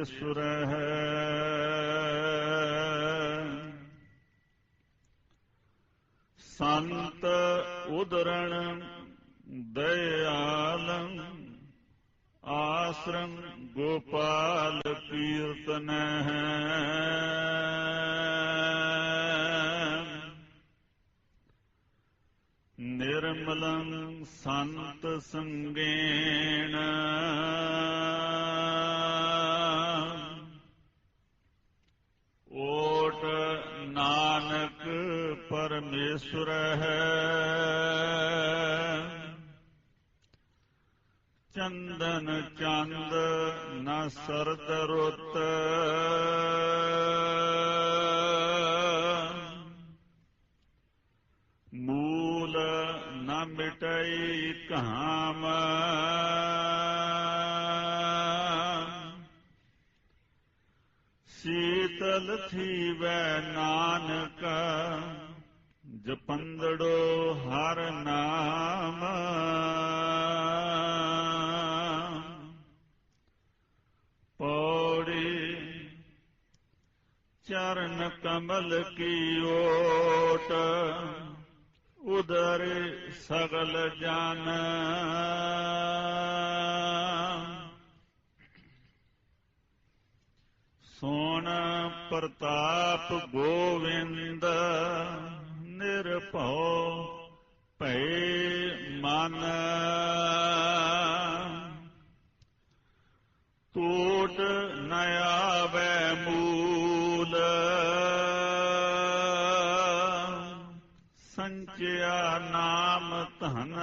ਪਰਮੇਸ਼ਰ ਹੈ ਸੰਤ ਉਦਰਣ ਦਇਆਲੰ ਆਸ਼ਰਮ ਗੋਪਾਲ ਕੀਰਤਨ ਹੈ ਨਿਰਮਲੰ ਸੰਤ ਸੰਗੇਣ। ਓਟ ਨਾਨਕ ਪਰਮੇਸ਼ਰ ਹੈ ਚੰਦਨ ਚੰਦ ਨ ਸਰਦ ਰੁੱਤ। ਕਾਮ ਸੀਤਲ ਥੀਵੈ ਨਾਨਕ ਜਪੰਦੜੋ ਹਰ ਨਾਮ। ਪੌੜੀ ਚਰਨ ਕਮਲ ਕੀ ਓਟ ਉਦਰ ਸਗਲ ਜਨ। ਸੋਣ ਪ੍ਰਤਾਪ ਗੋਵਿੰਦ ਨਿਰਭਉ ਭੈ ਮਨ। ਸੰਚਿਆ ਨਾਮ ਧਨ।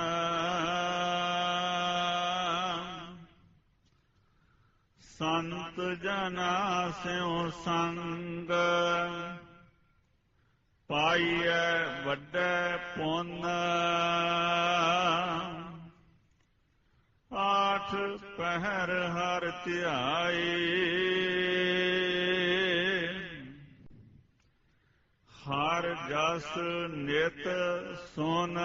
ਸੰਤ ਜਨਾ ਸਿਉ ਸੰਗ। ਪਾਈਐ ਵੱਡੇ ਪੁੰਨ। ਆਠ ਪਹਿਰ ਹਰ ਧਿਆਈ। ਜਸ ਨਿਤ ਸੁਨ।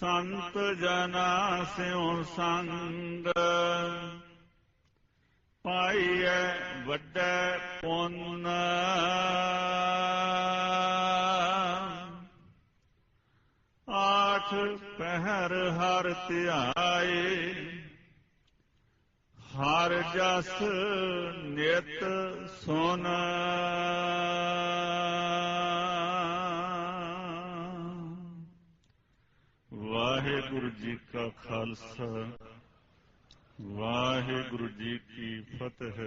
ਸੰਤ ਜਨਾ ਸਿਉ ਸੰਗ। ਪਾਈਐ ਵੱਡੇ ਪੁੰਨ। ਆਠ ਪਹਿਰ ਹਰ ਧਿਆਏ। ਹਰ ਜਸ ਨਿਤ ਸੁਨ। ਵਾਹਿਗੁਰੂ ਜੀ ਕਾ ਖਾਲਸਾ ਵਾਹਿਗੁਰੂ ਜੀ ਕੀ ਫਤਿਹ।